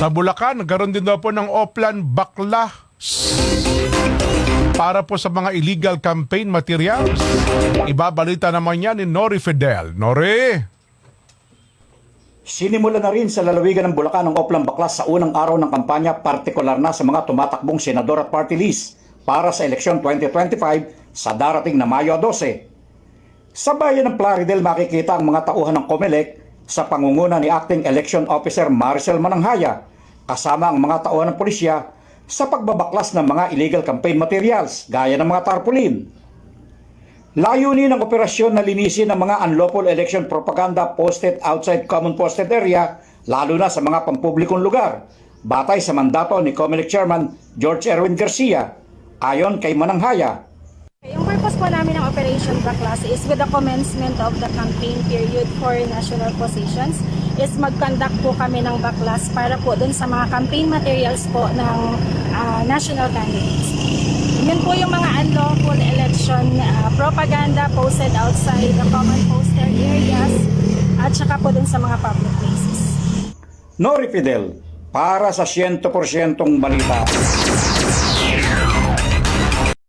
Sa Bulacan, nagkaroon din daw po ng Oplan Bakla para po sa mga illegal campaign materials. Ibabalita naman yan ni Nori Fidel. Nori! Sinimula na rin sa lalawigan ng Bulacan ang Oplang Baklas sa unang araw ng kampanya, partikular na sa mga tumatakbong senador at party list para sa eleksyon 2025 sa darating na Mayo 12. Sa bayan ng Plaridel makikita ang mga tauhan ng COMELEC sa pangunguna ni Acting Election Officer Maricel Mananghaya kasama ang mga tauhan ng pulisya sa pagbabaklas ng mga illegal campaign materials gaya ng mga tarpaulin. Layunin ng operasyon na linisin ang mga unlawful election propaganda posted outside common posted area, lalo na sa mga pampublikong lugar, batay sa mandato ni COMELEC Chairman George Erwin Garcia, ayon kay Mananghaya. Yung purpose po namin ng Operation Backlash is with the commencement of the campaign period for national positions is mag-conduct po kami ng backlash para po dun sa mga campaign materials po ng ah, national candidates. Yun po yung mga unlawful election ah, propaganda posted outside the common poster areas at saka po dun sa mga public places. Nori Fidel, para sa 100% balita.